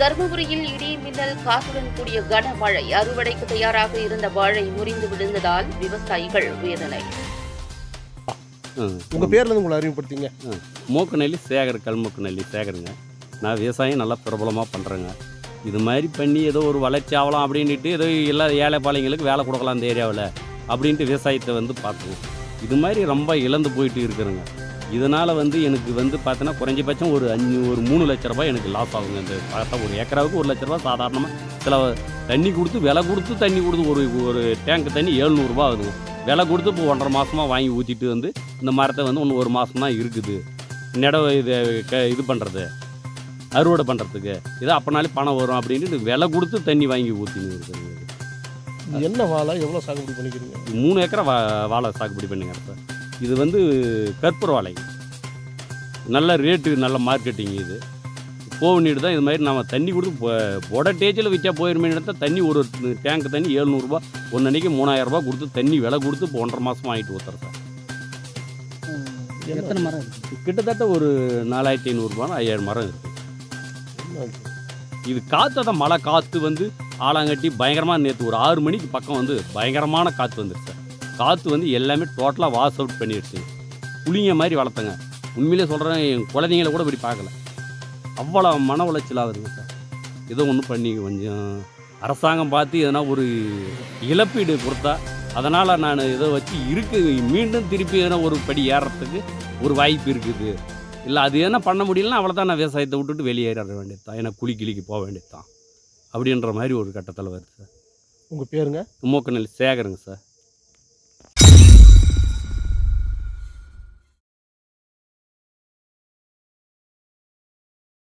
தருமபுரியில் இடி மின்னல் காற்றுடன் கூடிய கனமழை. அறுவடைக்கு தயாராக இருந்த வாழை முறிந்து விழுந்ததால் விவசாயிகள் வேதனை உங்க பேர்ல இருந்து உங்களை அறிமுகப்படுத்திங்க. மூக்கு நெல்லி சேகர் கல்முக்கு நெல்லி சேகருங்க. நான் விவசாயம் நல்லா பிரபலமாக பண்ணுறேங்க இது மாதிரி பண்ணி ஏதோ ஒரு வளர்ச்சி ஆகலாம் அப்படின்ட்டு ஏதோ எல்லா ஏழை பாளையங்களுக்கு வேலை கொடுக்கலாம் இந்த ஏரியாவில் அப்படின்ட்டு விவசாயத்தை வந்து பார்த்தோம் இது மாதிரி ரொம்ப இழந்து போயிட்டு இருக்கிறேங்க இதனால் வந்து எனக்கு வந்து பார்த்தோன்னா குறைஞ்சபட்சம் ஒரு அஞ்சு ஒரு மூணு லட்ச ரூபாய் எனக்கு லாஸ் ஆகுங்க. இந்த பார்த்தா ஒரு ஏக்கராவுக்கு ஒரு லட்ச ரூபாய் சாதாரணமாக சில தண்ணி கொடுத்து விலை கொடுத்து தண்ணி கொடுத்து ஒரு ஒரு டேங்க் தண்ணி ஏழ்நூறுபா ஆகுதுங்க. விலை கொடுத்து இப்போ ஒன்றரை மாதமாக வாங்கி ஊற்றிட்டு வந்து இந்த மரத்தை வந்து இன்னும் ஒரு மாதம் தான் இருக்குது. நடவு இது க இது பண்ணுறது அறுவடை பண்ணுறதுக்கு இதை அப்போனாலே பணம் வரும் அப்படின்ட்டு விலை கொடுத்து தண்ணி வாங்கி ஊற்றின்னு இருக்குது. என்ன வாழை? எவ்வளவு சாகுபடி பண்ணிக்கிறீங்க? மூணு ஏக்கரை வா வாழை சாகுபடி பண்ணுங்க சார். இது வந்து கற்பூர வாழை நல்ல ரேட்டு நல்ல மார்க்கெட்டிங் இது. போவனிட்டு தான் இது மாதிரி நம்ம தண்ணி கொடுத்து பொ- பொட டேஜில் விற்றா போயிருமே இடத்த தண்ணி ஒரு டேங்க் தண்ணி ஏழ்நூறுபா ஒன்று அன்றைக்கி மூணாயிரரூபா கொடுத்து தண்ணி விலை கொடுத்து இப்போ ஒன்றரை மாதம் வாங்கிட்டு ஊற்றுறேன் சார். எத்தனை மரம் கிட்டத்தட்ட ஒரு நாலாயிரத்தி ஐநூறுரூபா ஐயாயிரம் மரம் இருக்குது இது? காற்று தான் மழை காற்று வந்து ஆலாங்கட்டி பயங்கரமாக நேற்று ஒரு ஆறு மணிக்கு பக்கம் வந்து பயங்கரமான காற்று வந்துருச்சு சார். காற்று வந்து எல்லாமே டோட்டலாக வாஷ் அவுட் பண்ணிடுச்சு புளிங்க மாதிரி வளர்த்தங்க. உண்மையிலே சொல்கிறேன் என் குழந்தைங்கள கூட இப்படி பார்க்கல. அவ்வளோ மன உளைச்சல் ஆகுதுங்க சார். ஏதோ ஒன்று பண்ணி கொஞ்சம் அரசாங்கம் பார்த்து எதனா ஒரு இழப்பீடு கொடுத்தா அதனால் நான் இதை வச்சு இருக்கு மீண்டும் திருப்பி எதனா ஒரு படி ஏறுறதுக்கு ஒரு வாய்ப்பு இருக்குது. இல்லை அது என்ன பண்ண முடியலன்னா அவ்வளோதான் நான் விவசாயத்தை விட்டுட்டு வெளியேற வேண்டியது தான். ஏன்னா குழி கிளிக்கு போக வேண்டியது தான். அப்படின்ற மாதிரி ஒரு கட்டத்தில் வருது சார். உங்க பேருங்க? மூக்கநெல் சேகருங்க சார்.